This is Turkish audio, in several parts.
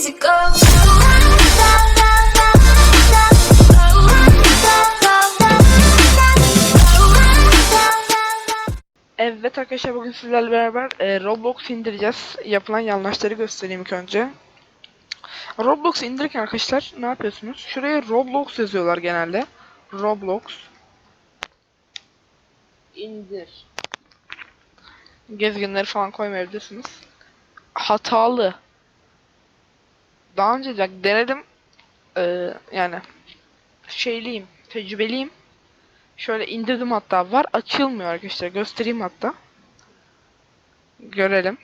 easy go. Evet arkadaşlar bugün sizlerle beraber e, Roblox indireceğiz. Yapılan yanlışları göstereyim ilk önce. Roblox indirirken arkadaşlar ne yapıyorsunuz? Şuraya Roblox yazıyorlar genelde. Roblox. indir. Gezginleri falan koymayabilirsiniz. Hatalı. Daha önce de denedim. Ee, yani şeyliyim, tecrübeliyim. Şöyle indirdim hatta var açılmıyor arkadaşlar göstereyim hatta. Görelim.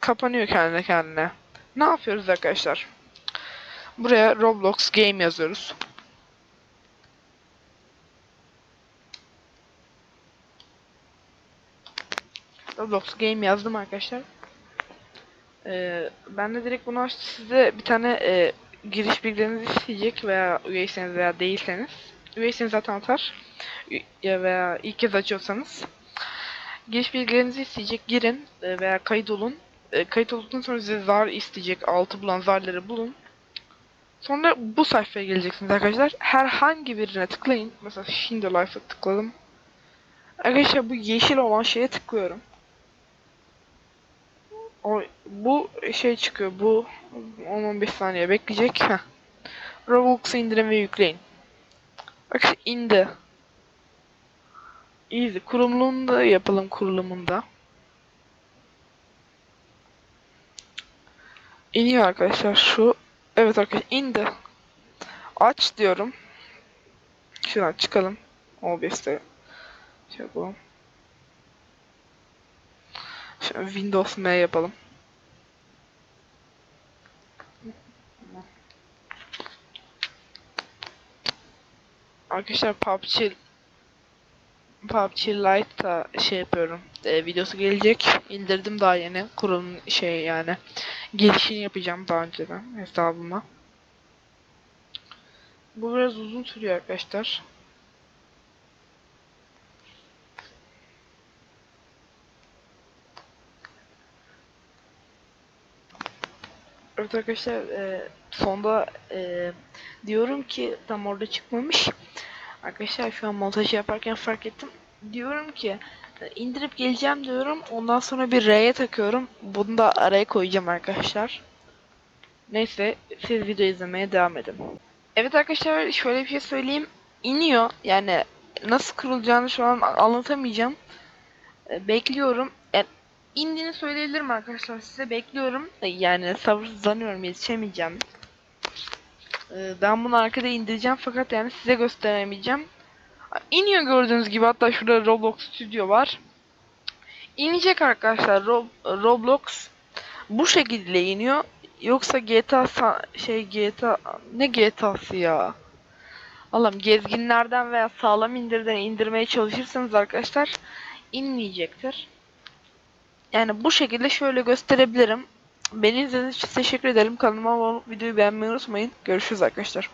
Kapanıyor kendine kendine. Ne yapıyoruz arkadaşlar? Buraya Roblox Game yazıyoruz. Roblox Game yazdım arkadaşlar. Ee, ben de direkt bunu açtı size bir tane e, giriş bilgilerinizi isteyecek veya üyeyseniz veya değilseniz. Üyeyseniz zaten atar. Ya veya ilk kez açıyorsanız. Giriş bilgilerinizi isteyecek girin e, veya kayıt olun. E, kayıt olduktan sonra size zar isteyecek. Altı bulan zarları bulun. Sonra bu sayfaya geleceksiniz arkadaşlar. Herhangi birine tıklayın. Mesela şimdi life'a tıkladım. Arkadaşlar bu yeşil olan şeye tıklıyorum. O, bu şey çıkıyor. Bu 10-15 saniye bekleyecek. Heh. Roblox'u indirin ve yükleyin. Bak indi. Easy. Kurulumunu da yapalım kurulumunda. İniyor arkadaşlar şu. Evet arkadaşlar indi. Aç diyorum. Şuradan çıkalım. OBS'te şey yapalım. Windows M yapalım. Arkadaşlar PUBG PUBG Lite'da şey yapıyorum. E, videosu gelecek. İndirdim daha yeni. Kurulum şey yani. Gelişini yapacağım daha önceden hesabıma. Bu biraz uzun sürüyor arkadaşlar. Evet arkadaşlar e, sonda e, diyorum ki tam orada çıkmamış. Arkadaşlar şu an montaj yaparken fark ettim. Diyorum ki e, indirip geleceğim diyorum. Ondan sonra bir R'ye takıyorum. Bunu da araya koyacağım arkadaşlar. Neyse siz video izlemeye devam edin. Evet arkadaşlar şöyle bir şey söyleyeyim. İniyor yani nasıl kurulacağını şu an anlatamayacağım. E, bekliyorum. İndiğini söyleyebilirim arkadaşlar size bekliyorum. Yani sabırsızlanıyorum yetişemeyeceğim. E, Ben bunu arkada indireceğim fakat yani size gösteremeyeceğim. İniyor gördüğünüz gibi hatta şurada Roblox Studio var. İnecek arkadaşlar Rob Roblox bu şekilde iniyor. Yoksa GTA şey GTA ne GTA'sı ya? Allah'ım gezginlerden veya sağlam indirden indirmeye çalışırsanız arkadaşlar inmeyecektir. Yani bu şekilde şöyle gösterebilirim. Beni izlediğiniz için teşekkür ederim. Kanalıma abone olup videoyu beğenmeyi unutmayın. Görüşürüz arkadaşlar.